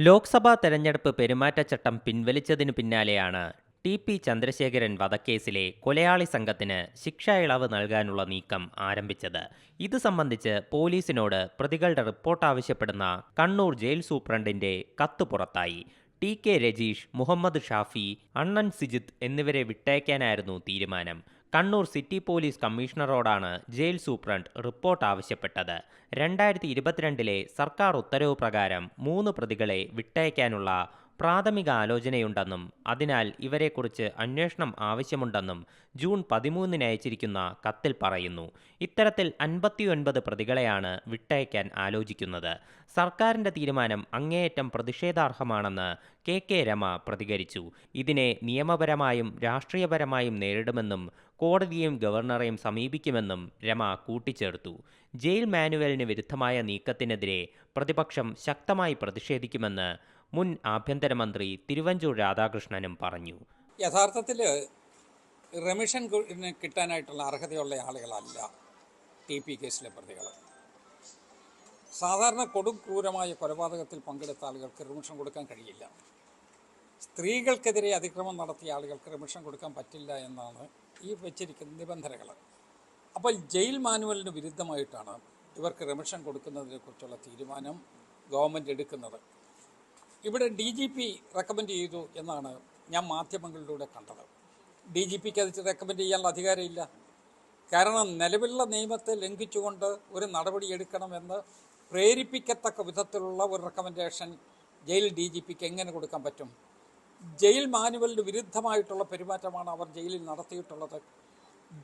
ലോക്സഭാ തെരഞ്ഞെടുപ്പ് പെരുമാറ്റച്ചട്ടം പിൻവലിച്ചതിനു പിന്നാലെയാണ് ടി പി ചന്ദ്രശേഖരൻ വധക്കേസിലെ കൊലയാളി സംഘത്തിന് ശിക്ഷ ഇളവ് നൽകാനുള്ള നീക്കം ആരംഭിച്ചത്. ഇത് സംബന്ധിച്ച് പോലീസിനോട് പ്രതികളുടെ റിപ്പോർട്ട് ആവശ്യപ്പെടുന്ന കണ്ണൂർ ജയിൽ സൂപ്രണ്ടിന്റെ കത്ത് പുറത്തായി. ടി കെ രജീഷ് മുഹമ്മദ് ഷാഫി അണ്ണൻ സിജിത്ത് എന്നിവരെ വിട്ടയക്കാനായിരുന്നു തീരുമാനം. കണ്ണൂർ സിറ്റി പോലീസ് കമ്മീഷണറോടാണ് ജയിൽ സൂപ്രണ്ട് റിപ്പോർട്ട് ആവശ്യപ്പെട്ടത്. രണ്ടായിരത്തി ഇരുപത്തിരണ്ടിലെ സർക്കാർ ഉത്തരവ് പ്രകാരം മൂന്ന് പ്രതികളെ വിട്ടയക്കാനുള്ള പ്രാഥമിക ആലോചനയുണ്ടെന്നും അതിനാൽ ഇവരെക്കുറിച്ച് അന്വേഷണം ആവശ്യമുണ്ടെന്നും ജൂൺ പതിമൂന്നിന് അയച്ചിരിക്കുന്ന കത്തിൽ പറയുന്നു. ഇത്തരത്തിൽ അൻപത്തിയൊൻപത് പ്രതികളെയാണ് വിട്ടയക്കാൻ ആലോചിക്കുന്നത്. സർക്കാരിന്റെ തീരുമാനം അങ്ങേയറ്റം പ്രതിഷേധാർഹമാണെന്ന് കെ കെ രമ പ്രതികരിച്ചു. ഇതിനെ നിയമപരമായും രാഷ്ട്രീയപരമായും നേരിടുമെന്നും കോടതിയെയും ഗവർണറെയും സമീപിക്കുമെന്നും രമ കൂട്ടിച്ചേർത്തു. ജയിൽ മാനുവലിന് വിരുദ്ധമായ നീക്കത്തിനെതിരെ പ്രതിപക്ഷം ശക്തമായി പ്രതിഷേധിക്കുമെന്ന് മുൻ ആഭ്യന്തരമന്ത്രി തിരുവഞ്ചൂർ രാധാകൃഷ്ണനും പറഞ്ഞു. യഥാർത്ഥത്തിൽ റെമിഷൻ കിട്ടാനായിട്ടുള്ള അർഹതയുള്ള ആളുകളല്ല ടി പി കേസിലെ പ്രതികൾ സാധാരണ കൊടും ക്രൂരമായ കൊലപാതകത്തിൽ പങ്കെടുത്ത ആളുകൾക്ക് റിമിഷൻ കൊടുക്കാൻ കഴിയില്ല. സ്ത്രീകൾക്കെതിരെ അതിക്രമം നടത്തിയ ആളുകൾക്ക് റിമിഷൻ കൊടുക്കാൻ പറ്റില്ല എന്നാണ് ഈ വെച്ചിരിക്കുന്ന നിബന്ധനകൾ അപ്പോൾ ജയിൽ മാനുവലിന് വിരുദ്ധമായിട്ടാണ് ഇവർക്ക് റിമിഷൻ കൊടുക്കുന്നതിനെക്കുറിച്ചുള്ള തീരുമാനം ഗവൺമെന്റ് എടുക്കുന്നത്. ഇവിടെ ഡി ജി പി റെക്കമെൻഡ് ചെയ്തു എന്നാണ് ഞാൻ മാധ്യമങ്ങളിലൂടെ കണ്ടത്. ഡി ജി പിക്ക് അത് റെക്കമെൻഡ് ചെയ്യാനുള്ള അധികാരമില്ല. കാരണം നിലവിലുള്ള നിയമത്തെ ലംഘിച്ചുകൊണ്ട് ഒരു നടപടി എടുക്കണമെന്ന് പ്രേരിപ്പിക്കത്തക്ക വിധത്തിലുള്ള ഒരു റെക്കമെൻഡേഷൻ ജയിൽ ഡി ജി പിക്ക് എങ്ങനെ കൊടുക്കാൻ പറ്റും? ജയിൽ മാനുവലിന് വിരുദ്ധമായിട്ടുള്ള പെരുമാറ്റമാണ് അവർ ജയിലിൽ നടത്തിയിട്ടുള്ളത്.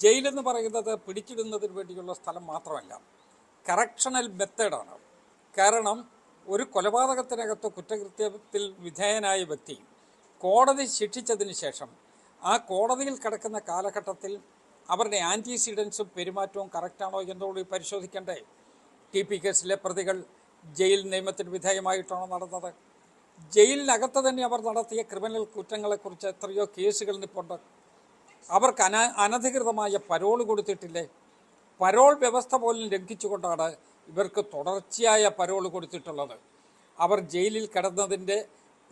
ജയിലെന്ന് പറയുന്നത് പിടിച്ചിടുന്നതിന് വേണ്ടിയുള്ള സ്ഥലം മാത്രമല്ല കറക്ഷണൽ മെത്തേഡാണ് കാരണം ഒരു കൊലപാതകത്തിനകത്ത് കുറ്റകൃത്യത്തിൽ വിധേയനായ വ്യക്തി കോടതി ശിക്ഷിച്ചതിന് ശേഷം ആ കോടതിയിൽ കിടക്കുന്ന കാലഘട്ടത്തിൽ അവരുടെ ആന്റിസിഡൻസും പെരുമാറ്റവും കറക്റ്റാണോ എന്നുകൂടി പരിശോധിക്കേണ്ടേ? ടി പി കേസിലെ പ്രതികൾ ജയിൽ നിയമത്തിന് വിധേയമായിട്ടാണോ നടന്നത്? ജയിലിനകത്ത് തന്നെ അവർ നടത്തിയ ക്രിമിനൽ കുറ്റങ്ങളെക്കുറിച്ച് എത്രയോ കേസുകൾ നിപ്പുണ്ട്. അവർക്ക് അന അനധികൃതമായ പരോൾ കൊടുത്തിട്ടില്ലേ? പരോൾ വ്യവസ്ഥ പോലും ലംഘിച്ചുകൊണ്ടാണ് ഇവർക്ക് തുടർച്ചയായ പരോൾ കൊടുത്തിട്ടുള്ളത്. അവർ ജയിലിൽ കിടന്നതിന്റെ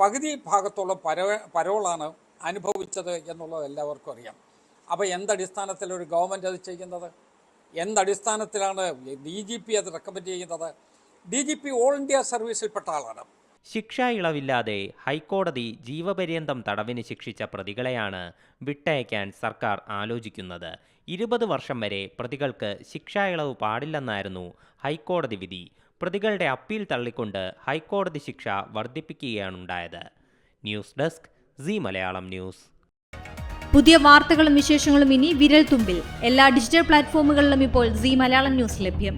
പകുതി ഭാഗത്തോളം പരോ പരോളാണ് അനുഭവിച്ചത് എന്നുള്ളത് എല്ലാവർക്കും അറിയാം. അപ്പോൾ എന്തടിസ്ഥാനത്തിൽ ഒരു ഗവൺമെന്റ് അത് ചെയ്യുന്നത്? എന്തടിസ്ഥാനത്തിലാണ് ഡി ജി പി അത് റെക്കമെൻഡ് ചെയ്യുന്നത്? D G P all India സർവീസിൽപ്പെട്ട ആളാണ്. ശിക്ഷാ ഇളവില്ലാതെ ഹൈക്കോടതി ജീവപര്യന്തം തടവിന് ശിക്ഷിച്ച പ്രതികളെയാണ് വിട്ടയക്കാൻ സർക്കാർ ആലോചിക്കുന്നത്. ഇരുപത് വർഷം വരെ പ്രതികൾക്ക് ശിക്ഷാ ഇളവ് പാടില്ലെന്നായിരുന്നു ഹൈക്കോടതി വിധി. പ്രതികളുടെ അപ്പീൽ തള്ളിക്കൊണ്ട് ഹൈക്കോടതി ശിക്ഷ വർദ്ധിപ്പിക്കുകയാണുണ്ടായത്. News desk Zee Malayalam news. പുതിയ വാർത്തകളും വിശേഷങ്ങളും ഇനി വിരൽ തുമ്പിൽ എല്ലാ ഡിജിറ്റൽ പ്ലാറ്റ്ഫോമുകളിലും ഇപ്പോൾ സി മലയാളം ന്യൂസ് ലഭ്യം.